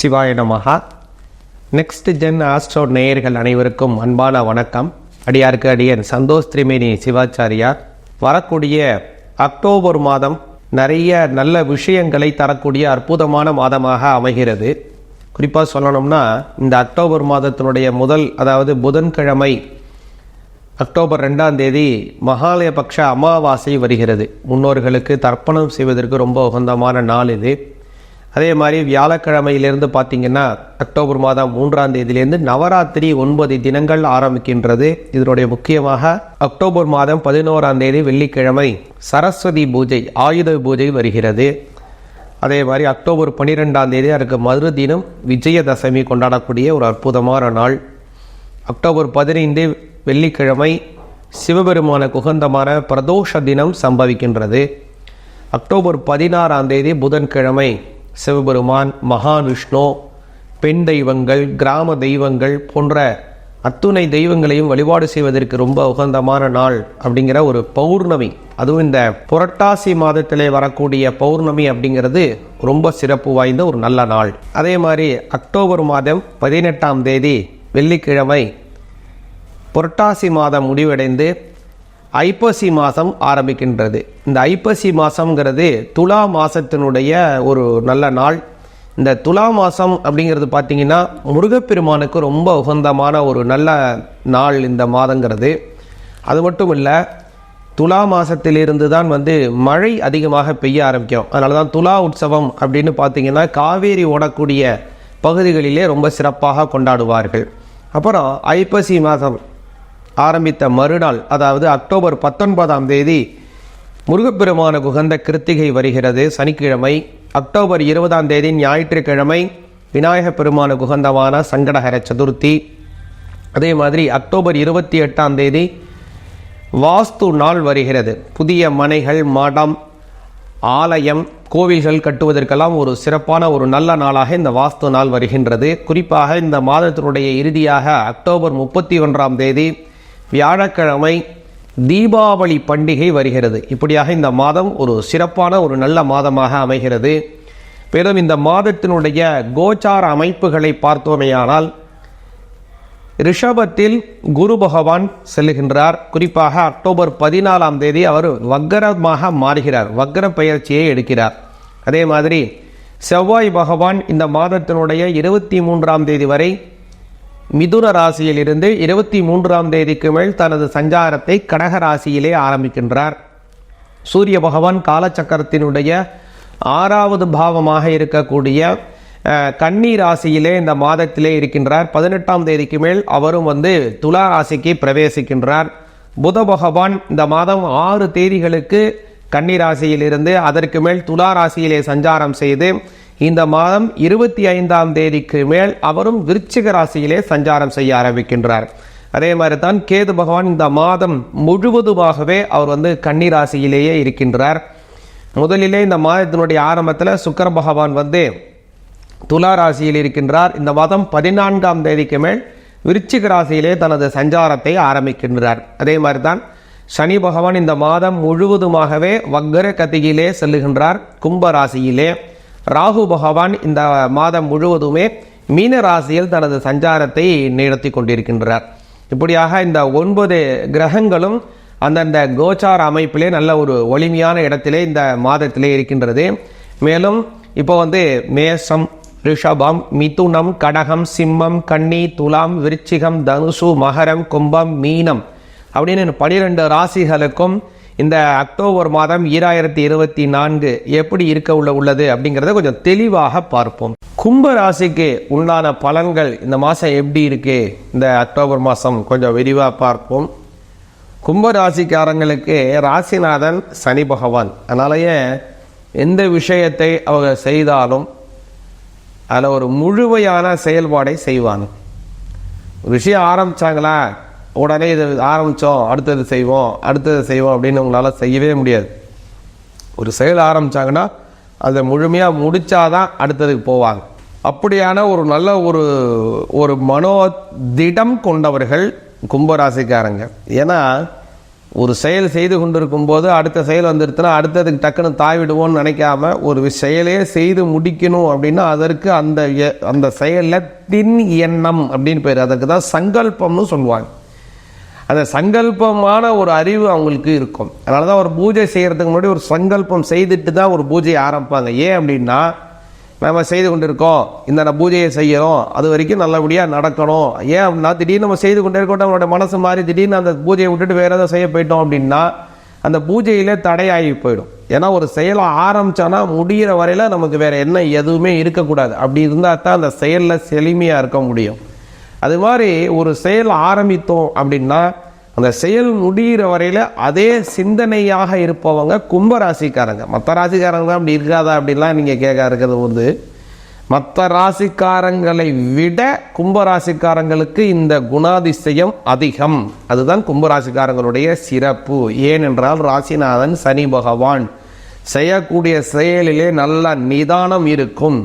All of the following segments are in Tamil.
சிவாய நமகா நெக்ஸ்ட் ஜென் ஆஸ்ட்ரோ நேயர்கள் அனைவருக்கும் அன்பான வணக்கம். அடியாருக்கு அடியன் சந்தோஷ் திரிமேனி சிவாச்சாரியார். வரக்கூடிய அக்டோபர் மாதம் நிறைய நல்ல விஷயங்களை தரக்கூடிய அற்புதமான மாதமாக அமைகிறது. குறிப்பாக சொல்லணும்னா இந்த அக்டோபர் மாதத்தினுடைய முதல் அதாவது புதன்கிழமை அக்டோபர் ரெண்டாம் தேதி மகாலயபக்ஷ அமாவாசை வருகிறது. முன்னோர்களுக்கு தர்ப்பணம் செய்வதற்கு ரொம்ப உகந்தமான நாள் இது. அதே மாதிரி வியாழக்கிழமையிலிருந்து பார்த்தீங்கன்னா அக்டோபர் மாதம் மூன்றாம் தேதியிலேருந்து நவராத்திரி ஒன்பது தினங்கள் ஆரம்பிக்கின்றது. இதனுடைய முக்கியமாக அக்டோபர் மாதம் பதினோராம் தேதி வெள்ளிக்கிழமை சரஸ்வதி பூஜை ஆயுத பூஜை வருகிறது. அதே மாதிரி அக்டோபர் பன்னிரெண்டாம் தேதி அதற்கு மறு தினம் விஜயதசமி கொண்டாடக்கூடிய ஒரு அற்புதமான நாள். அக்டோபர் பதினைந்து வெள்ளிக்கிழமை சிவபெருமான குகந்தமான பிரதோஷ தினம் சம்பவிக்கின்றது. அக்டோபர் பதினாறாம் தேதி புதன்கிழமை சிவபெருமான் மகாவிஷ்ணு பெண் தெய்வங்கள் கிராம தெய்வங்கள் போன்ற அத்துணை தெய்வங்களையும் வழிபாடு செய்வதற்கு ரொம்ப உகந்தமான நாள் அப்படிங்கிற ஒரு பௌர்ணமி. அதுவும் இந்த புரட்டாசி மாதத்திலே வரக்கூடிய பௌர்ணமி அப்படிங்கிறது ரொம்ப சிறப்பு வாய்ந்த ஒரு நல்ல நாள். அதே மாதிரி அக்டோபர் மாதம் பதினெட்டாம் தேதி வெள்ளிக்கிழமை புரட்டாசி மாதம் முடிவடைந்து ஐப்பசி மாதம் ஆரம்பிக்கின்றது. இந்த ஐப்பசி மாதம்ங்கிறது துலா மாதத்தினுடைய ஒரு நல்ல நாள். இந்த துலா மாதம் அப்படிங்கிறது பார்த்திங்கன்னா முருகப்பெருமானுக்கு ரொம்ப உகந்தமான ஒரு நல்ல நாள் இந்த மாதங்கிறது. அது மட்டும் இல்லை துலா மாதத்திலிருந்து தான் வந்து மழை அதிகமாக பெய்ய ஆரம்பிக்கும். அதனால தான் துலா உற்சவம் அப்படின்னு பார்த்தீங்கன்னா காவேரி ஓடக்கூடிய பகுதிகளிலே ரொம்ப சிறப்பாக கொண்டாடுவார்கள். அப்புறம் ஐப்பசி மாதம் ஆரம்பித்த மறுநாள் அதாவது அக்டோபர் பத்தொன்பதாம் தேதி முருகப்பெருமான குகந்த கிருத்திகை வருகிறது. சனிக்கிழமை அக்டோபர் இருபதாம் தேதி ஞாயிற்றுக்கிழமை விநாயகப் பெருமானுக்கு குகந்தமான சங்கடஹர சதுர்த்தி. அதே மாதிரி அக்டோபர் இருபத்தி எட்டாம் தேதி வாஸ்து நாள் வருகிறது. புதிய மனைகள் மடம் ஆலயம் கோவில்கள் கட்டுவதற்கெல்லாம் ஒரு சிறப்பான ஒரு நல்ல நாளாக இந்த வாஸ்து நாள் வருகின்றது. குறிப்பாக இந்த மாதத்தினுடைய இறுதியாக அக்டோபர் முப்பத்தி ஒன்றாம் தேதி வியாழக்கிழமை தீபாவளி பண்டிகை வருகிறது. இப்படியாக இந்த மாதம் ஒரு சிறப்பான ஒரு நல்ல மாதமாக அமைகிறது. மேலும் இந்த மாதத்தினுடைய கோச்சார அமைப்புகளை பார்த்தோமேயானால் ரிஷபத்தில் குரு பகவான் செல்லுகின்றார் குறிப்பாக அக்டோபர் பதினாலாம் தேதி அவர் வக்கரமாக மாறுகிறார். வக்கர பயிற்சியை எடுக்கிறார். அதே மாதிரி செவ்வாய் பகவான் இந்த மாதத்தினுடைய இருபத்தி மூன்றாம் தேதி வரை மிதுன ராசியில் இருந்து இருபத்தி மூன்றாம் தேதிக்கு மேல் தனது சஞ்சாரத்தை கடக ராசியிலே ஆரம்பிக்கின்றார். சூரிய பகவான் காலச்சக்கரத்தினுடைய ஆறாவது பாவமாக இருக்கக்கூடிய கன்னி ராசியிலே இந்த மாதத்திலே இருக்கின்றார். பதினெட்டாம் தேதிக்கு மேல் அவரும் வந்து துலா ராசிக்கு பிரவேசிக்கின்றார். புத பகவான் இந்த மாதம் ஆறு தேதிகளுக்கு கன்னி ராசியிலிருந்து அதற்கு மேல் துலா ராசியிலே சஞ்சாரம் செய்து இந்த மாதம் இருபத்தி ஐந்தாம் தேதிக்கு மேல் அவரும் விருச்சிக ராசியிலே சஞ்சாரம் செய்ய ஆரம்பிக்கின்றார். அதே மாதிரி தான் கேது பகவான் இந்த மாதம் முழுவதுமாகவே அவர் வந்து கன்னிராசியிலேயே இருக்கின்றார். முதலிலே இந்த மாதத்தினுடைய ஆரம்பத்தில் சுக்கர பகவான் வந்து துலா ராசியில் இருக்கின்றார். இந்த மாதம் பதினான்காம் தேதிக்கு மேல் விருச்சிக ராசியிலே தனது சஞ்சாரத்தை ஆரம்பிக்கின்றார். அதே மாதிரி தான் சனி பகவான் இந்த மாதம் முழுவதுமாகவே வக்கர கதியிலே செல்லுகின்றார். கும்ப ராசியிலே. ராகு பகவான் இந்த மாதம் முழுவதுமே மீன ராசியில் தனது சஞ்சாரத்தை நடத்தி கொண்டிருக்கின்றார். இப்படியாக இந்த ஒன்பது கிரகங்களும் அந்தந்த கோச்சார அமைப்பிலே நல்ல ஒரு ஒளிமையான இடத்திலே இந்த மாதத்திலே இருக்கின்றது. மேலும் இப்போ வந்து மேஷம் ரிஷபம் மிதுனம் கடகம் சிம்மம் கன்னி துலாம் விருச்சிகம் தனுசு மகரம் கும்பம் மீனம் அப்படின்னு பனிரெண்டு ராசிகளுக்கும் இந்த அக்டோபர் மாதம் ஈராயிரத்தி இருபத்தி நான்கு எப்படி இருக்க உள்ள உள்ளது அப்படிங்கிறத கொஞ்சம் தெளிவாக பார்ப்போம். கும்ப ராசிக்கு உண்டான பலன்கள் இந்த மாதம் எப்படி இருக்கு? இந்த அக்டோபர் மாதம் கொஞ்சம் விரிவாக பார்ப்போம். கும்ப ராசிக்காரங்களுக்கு ராசிநாதன் சனி பகவான். அதனாலயே எந்த விஷயத்தை அவங்க செய்தாலும் அதில் ஒரு முழுமையான செயல்பாடை செய்வாங்க. ஒரு விஷயம் ஆரம்பிச்சாங்களா? உடனே இது ஆரம்பித்தோம் அடுத்தது செய்வோம் அடுத்தது செய்வோம் அப்படின்னு உங்களால் செய்யவே முடியாது. ஒரு செயல் ஆரம்பிச்சாங்கன்னா அதை முழுமையாக முடித்தாதான் அடுத்ததுக்கு போவாங்க. அப்படியான ஒரு நல்ல ஒரு ஒரு மனோ திடம் கொண்டவர்கள் கும்பராசிக்காரங்க. ஏன்னா ஒரு செயல் செய்து கொண்டிருக்கும் போது அடுத்த செயல் வந்துருச்சுன்னா அடுத்ததுக்கு டக்குன்னு தாவிடுவோம்னு நினைக்காம ஒரு செயலே செய்து முடிக்கணும் அப்படின்னா அதற்கு அந்த எ- அந்த செயலில் தின் எண்ணம் அப்படின்னு பேர். அதற்கு தான் சங்கல்பம்னு சொல்லுவாங்க. அந்த சங்கல்பமான ஒரு அறிவு அவங்களுக்கு இருக்கும். அதனால தான் ஒரு பூஜை செய்கிறதுக்கு முன்னாடி ஒரு சங்கல்பம் செய்துட்டு தான் ஒரு பூஜையை ஆரம்பிப்பாங்க. ஏன் அப்படின்னா நம்ம செய்து கொண்டிருக்கோம். இந்த பூஜையை செய்யணும் அது வரைக்கும் நல்லபடியாக நடக்கணும். ஏன் அப்படின்னா திடீர்னு நம்ம செய்து கொண்டே இருக்கோம். நம்மளோட மனசு மாறி திடீர்னு அந்த பூஜையை விட்டுட்டு வேறு ஏதாவது செய்ய போயிட்டோம் அப்படின்னா அந்த பூஜையிலே தடையாகி போயிடும். ஏன்னா ஒரு செயலை ஆரம்பிச்சோன்னா முடிகிற வரையில் நமக்கு வேறு என்ன எதுவுமே இருக்கக்கூடாது. அப்படி இருந்தால் தான் அந்த செயலில் செழுமையாக இருக்க முடியும். அது மாதிரி ஒரு செயல் ஆரம்பித்தோம் அப்படின்னா அந்த செயல் முடிகிற வரையில் அதே சிந்தனையாக இருப்பவங்க கும்ப ராசிக்காரங்க மற்ற ராசிக்காரங்க தான் அப்படி இருக்காதா அப்படின்லாம் நீங்கள் கேட்க இருக்கிறது வந்து மற்ற ராசிக்காரங்களை விட கும்பராசிக்காரங்களுக்கு இந்த குணாதிசயம் அதிகம். அதுதான் கும்பராசிக்காரங்களுடைய சிறப்பு. ஏனென்றால் ராசிநாதன் சனி பகவான் செய்யக்கூடிய செயலிலே நல்ல நிதானம் இருக்கும்.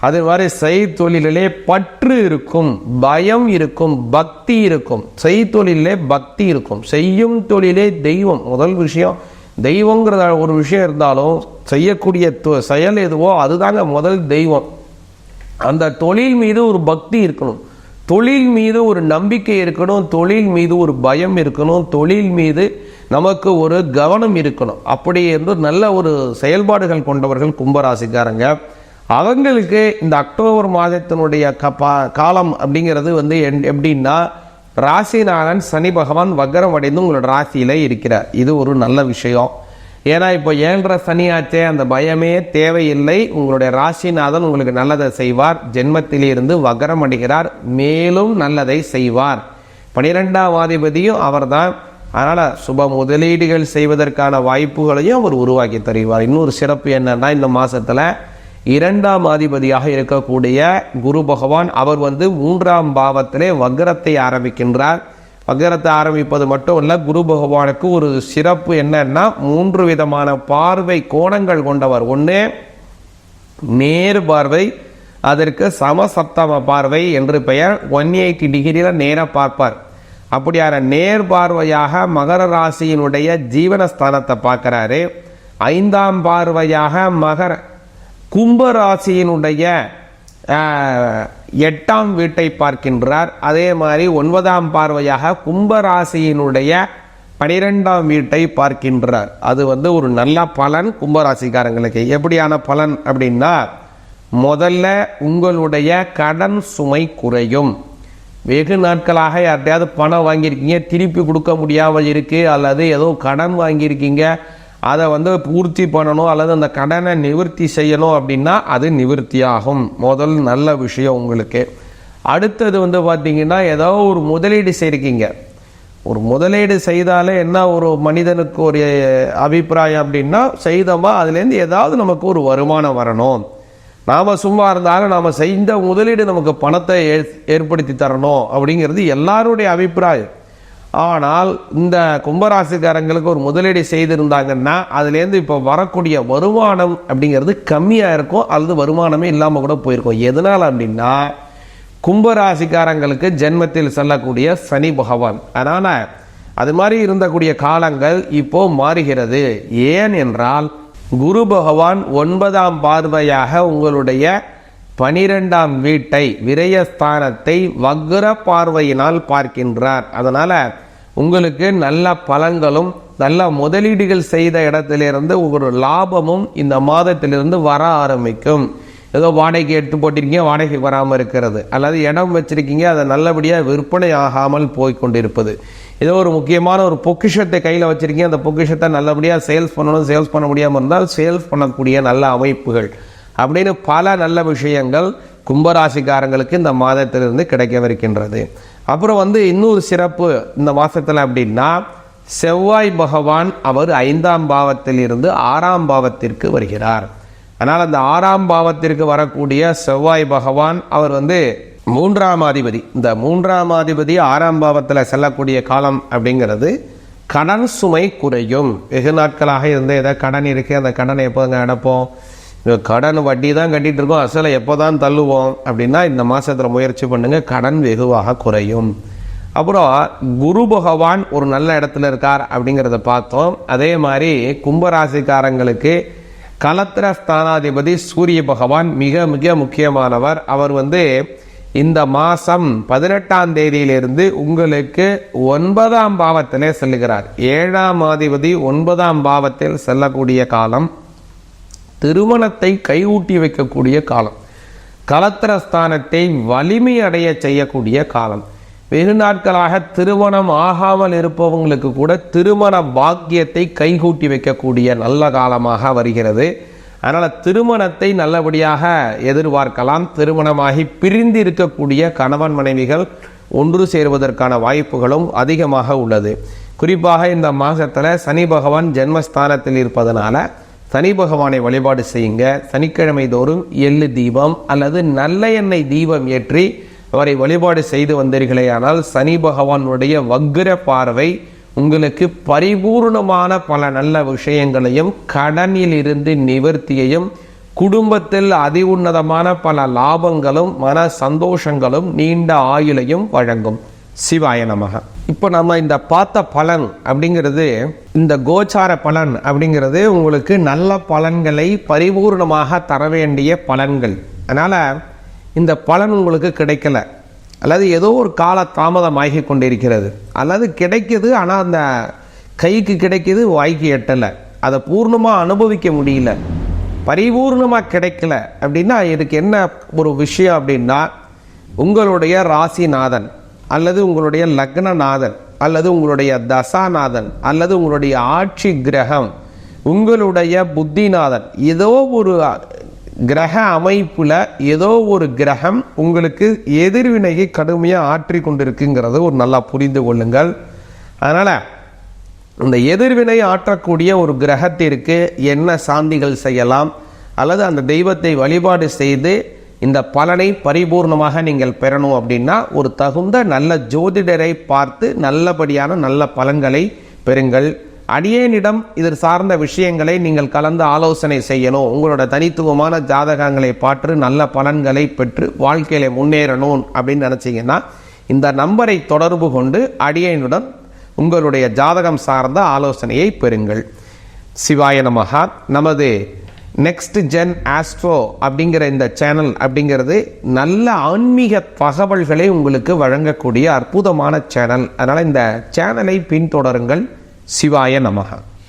அது மாதிரி செய்தொழிலே பற்று இருக்கும் பயம் இருக்கும் பக்தி இருக்கும். செய்தொழிலே பக்தி இருக்கும். செய்யும் தொழிலே தெய்வம். முதல் விஷயம் தெய்வங்கிறத ஒரு விஷயம் இருந்தாலும் செய்யக்கூடிய தொ- செயல் எதுவோ அதுதாங்க முதல் தெய்வம். அந்த தொழில் மீது ஒரு பக்தி இருக்கணும். தொழில் மீது ஒரு நம்பிக்கை இருக்கணும். தொழில் மீது ஒரு பயம் இருக்கணும். தொழில் மீது நமக்கு ஒரு கவனம் இருக்கணும். அப்படி இருந்து நல்ல ஒரு செயல்பாடுகள் கொண்டவர்கள் கும்பராசிக்காரங்க. அவங்களுக்கு இந்த அக்டோபர் மாதத்தினுடைய கபா- காலம் அப்படிங்கிறது வந்து என்- எப்படின்னா ராசிநாதன் சனி பகவான் வக்கரம் அடைந்து உங்களோட ராசியில் இருக்கிறார். இது ஒரு நல்ல விஷயம். ஏன்னா இப்போ ஏன்ற சனியாச்சே அந்த பயமே தேவையில்லை. உங்களுடைய ராசிநாதன் உங்களுக்கு நல்லதை செய்வார். ஜென்மத்திலிருந்து வக்ரம் அடைகிறார். மேலும் நல்லதை செய்வார். பனிரெண்டாம் அதிபதியும் அவர்தான். அதனால் சுப முதலீடுகள் செய்வதற்கான வாய்ப்புகளையும் அவர் உருவாக்கி தருவார். இன்னொரு சிறப்பு என்னன்னா இந்த மாதத்தில் இரண்டாம் அதிபதியாக இருக்கக்கூடிய குரு பகவான் அவர் வந்து மூன்றாம் பாவத்திலே வக்ரத்தை ஆரம்பிக்கின்றார். வக்ரத்தை ஆரம்பிப்பது மட்டும் இல்லை குரு பகவானுக்கு ஒரு சிறப்பு என்னன்னா மூன்று விதமான பார்வை கோணங்கள் கொண்டவர். ஒன்று நேர் பார்வை அதற்கு சமசப்தம பார்வை என்று பெயர். ஒன் எயிட்டி டிகிரியில் நேராக பார்ப்பார். அப்படியான நேர் பார்வையாக மகர ராசியினுடைய ஜீவனஸ்தானத்தை பார்க்கறாரு. ஐந்தாம் பார்வையாக மகர கும்பராசியினுடைய எட்டாம் வீட்டை பார்க்கின்றார். அதே மாதிரி ஒன்பதாம் பார்வையாக கும்பராசியினுடைய பனிரெண்டாம் வீட்டை பார்க்கின்றார். அது வந்து ஒரு நல்ல பலன் கும்பராசிக்காரங்களுக்கு. எப்படியான பலன் அப்படின்னா முதல்ல உங்களுடைய கடன் சுமை குறையும். வெகு நாட்களாக யார்கிட்டையாவது பணம் வாங்கியிருக்கீங்க திருப்பி கொடுக்க முடியாமல் இருக்குது அல்லது ஏதோ கடன் வாங்கியிருக்கீங்க அதை வந்து பூர்த்தி பண்ணணும் அல்லது அந்த கடனை நிவர்த்தி செய்யணும் அப்படின்னா அது நிவர்த்தியாகும். முதல் நல்ல விஷயம் உங்களுக்கு. அடுத்தது வந்து பார்த்தீங்கன்னா ஏதோ ஒரு முதலீடு செய்கிறீங்க ஒரு முதலீடு செய்தாலே என்ன ஒரு மனிதனுக்கு ஒரு அபிப்பிராயம் அப்படின்னா செய்தோமா அதுலேருந்து ஏதாவது நமக்கு ஒரு வருமானம் வரணும். நாம் சும்மா இருந்தாலும் நாம் செய்த முதலீடு நமக்கு பணத்தை ஏற்படுத்தி தரணும் அப்படிங்கிறது எல்லாருடைய அபிப்பிராயம். ஆனால் இந்த கும்பராசிக்காரங்களுக்கு ஒரு முதலீடு செய்திருந்தாங்கன்னா அதுலேருந்து இப்போ வரக்கூடிய வருமானம் அப்படிங்கிறது கம்மியாக இருக்கும் அல்லது வருமானமே இல்லாமல் கூட போயிருக்கும் எதனால் அப்படின்னா கும்பராசிக்காரங்களுக்கு ஜென்மத்தில் செல்லக்கூடிய சனி பகவான். அதனால் அது மாதிரி இருந்தக்கூடிய காலங்கள் இப்போ மாறுகிறது. ஏன் என்றால் குரு பகவான் ஒன்பதாம் பார்வையாக உங்களுடைய பனிரெண்டாம் வீட்டை விரயஸ்தானத்தை வக்ர பார்வையினால் பார்க்கின்றார். அதனால் உங்களுக்கு நல்ல பலன்களும் நல்ல முதலீடுகள் செய்த இடத்திலிருந்து ஒரு லாபமும் இந்த மாதத்திலிருந்து வர ஆரம்பிக்கும். ஏதோ வாடகைக்கு எடுத்து போட்டிருக்கீங்க வாடகை வராமல் இருக்கிறது. அல்லது இடம் வச்சுருக்கீங்க அதை நல்லபடியாக விற்பனை ஆகாமல் போய் கொண்டிருப்பது ஏதோ ஒரு முக்கியமான ஒரு பொக்கிஷத்தை கையில் வச்சுருக்கீங்க அந்த பொக்கிஷத்தை நல்லபடியாக சேல்ஸ் பண்ணணும் சேல்ஸ் பண்ண முடியாமல் இருந்தால் சேல்ஸ் பண்ணக்கூடிய நல்ல அமைப்புகள். அப்படின்னு பல நல்ல விஷயங்கள் கும்பராசிக்காரங்களுக்கு இந்த மாதத்திலிருந்து கிடைக்கவிருக்கின்றது. அப்புறம் வந்து இன்னொரு சிறப்பு இந்த மாதத்தில் அப்படின்னா செவ்வாய் பகவான் அவர் ஐந்தாம் பாவத்தில் இருந்து ஆறாம் பாவத்திற்கு வருகிறார். ஆனால் அந்த ஆறாம் பாவத்திற்கு வரக்கூடிய செவ்வாய் பகவான் அவர் வந்து மூன்றாம் அதிபதி இந்த மூன்றாம் அதிபதி ஆறாம் பாவத்தில் செல்லக்கூடிய காலம் அப்படிங்கிறது கடன் சுமை குறையும். வெகு நாட்களாக இருந்த ஏதாவது கடன் இருக்குது அந்த கடனை எப்போதுங்க அடைப்போம்? கடன் வட்டி தான் கட்டிகிட்டு இருக்கோம். அசலை எப்போ தான் தள்ளுவோம்? அப்படின்னா இந்த மாதத்தில் முயற்சி பண்ணுங்கள் கடன் வெகுவாக குறையும். அப்புறம் குரு பகவான் ஒரு நல்ல இடத்துல இருக்கார் அப்படிங்கிறத பார்த்தோம். அதே மாதிரி கும்பராசிக்காரங்களுக்கு கலத்திர ஸ்தானாதிபதி சூரிய பகவான் மிக மிக முக்கியமானவர். அவர் வந்து இந்த மாதம் பதினெட்டாம் தேதியிலிருந்து உங்களுக்கு ஒன்பதாம் பாவத்திலே செல்லுகிறார். ஏழாம் அதிபதி ஒன்பதாம் பாவத்தில் செல்லக்கூடிய காலம் திருமணத்தை கைகூட்டி வைக்கக்கூடிய காலம். கலத்திரஸ்தானத்தை வலிமை அடைய செய்யக்கூடிய காலம். வெகு நாட்களாக திருமணம் ஆகாமல் இருப்பவங்களுக்கு கூட திருமண பாக்கியத்தை கைகூட்டி வைக்கக்கூடிய நல்ல காலமாக வருகிறது. அதனால் திருமணத்தை நல்லபடியாக எதிர்பார்க்கலாம். திருமணமாகி பிரிந்து இருக்கக்கூடிய கணவன் மனைவிகள் ஒன்று சேருவதற்கான வாய்ப்புகளும் அதிகமாக உள்ளது. குறிப்பாக இந்த மாதத்தில் சனி பகவான் ஜென்மஸ்தானத்தில் இருப்பதனால சனி பகவானை வழிபாடு செய்யுங்க. சனிக்கிழமை தோறும் எள்ளு தீபம் அல்லது நல்ல எண்ணெய் தீபம் ஏற்றி அவரை வழிபாடு செய்து வந்தீர்களேயானால் சனி பகவானுடைய வக்ர பார்வை உங்களுக்கு பரிபூர்ணமான பல நல்ல விஷயங்களையும் கடனில் இருந்து நிவர்த்தியையும் குடும்பத்தில் அதி உன்னதமான பல லாபங்களும் மன சந்தோஷங்களும் நீண்ட ஆயுளையும் வழங்கும். சிவாய நமக. இப்போ நம்ம இந்த பார்த்த பலன் அப்படிங்கிறது இந்த கோச்சார பலன் அப்படிங்கிறது உங்களுக்கு நல்ல பலன்களை பரிபூர்ணமாக தர வேண்டிய பலன்கள். அதனால் இந்த பலன் உங்களுக்கு கிடைக்கல. அல்லது ஏதோ ஒரு கால தாமதமாகி கொண்டிருக்கிறது. அல்லது கிடைக்கிது ஆனால் அந்த கைக்கு கிடைக்கிது வாய்க்கு எட்டலை. அதை பூர்ணமாக அனுபவிக்க முடியல. பரிபூர்ணமாக கிடைக்கல அப்படின்னா இதுக்கு என்ன ஒரு விஷயம் அப்படின்னா உங்களுடைய ராசிநாதன். அல்லது உங்களுடைய லக்னநாதன் அல்லது உங்களுடைய தசாநாதன் அல்லது உங்களுடைய ஆட்சி கிரகம் உங்களுடைய புத்திநாதன் ஏதோ ஒரு கிரக அமைப்பில் ஏதோ ஒரு கிரகம் உங்களுக்கு எதிர்வினையை கடுமையாக ஆற்றி கொண்டிருக்குங்கிறத ஒரு நல்லா புரிந்து கொள்ளுங்கள். அதனால் இந்த எதிர்வினை ஆற்றக்கூடிய ஒரு கிரகத்திற்கு என்ன சாந்திகள் செய்யலாம் அல்லது அந்த தெய்வத்தை வழிபாடு செய்து இந்த பலனை பரிபூர்ணமாக நீங்கள் பெறணும் அப்படின்னா ஒரு தகுந்த நல்ல ஜோதிடரை பார்த்து நல்லபடியான நல்ல பலன்களை பெறுங்கள். அடியேனிடம் இது சார்ந்த விஷயங்களை நீங்கள் கலந்து ஆலோசனை செய்யணும். உங்களோட தனித்துவமான ஜாதகங்களை பார்த்து நல்ல பலன்களை பெற்று வாழ்க்கையில முன்னேறணும் அப்படின்னு நினச்சிங்கன்னா இந்த நம்பரை தொடர்பு கொண்டு அடியேனுடன் உங்களுடைய ஜாதகம் சார்ந்த ஆலோசனையை பெறுங்கள். சிவாய நமகா நமது நெக்ஸ்ட் ஜென் ஆஸ்ட்ரோ அப்படிங்கிற இந்த சேனல் அப்படிங்கிறது நல்ல ஆன்மீக தகவல்களை உங்களுக்கு வழங்கக்கூடிய அற்புதமான சேனல் அதனால் இந்த சேனலை பின்தொடருங்கள். சிவாய நமகா.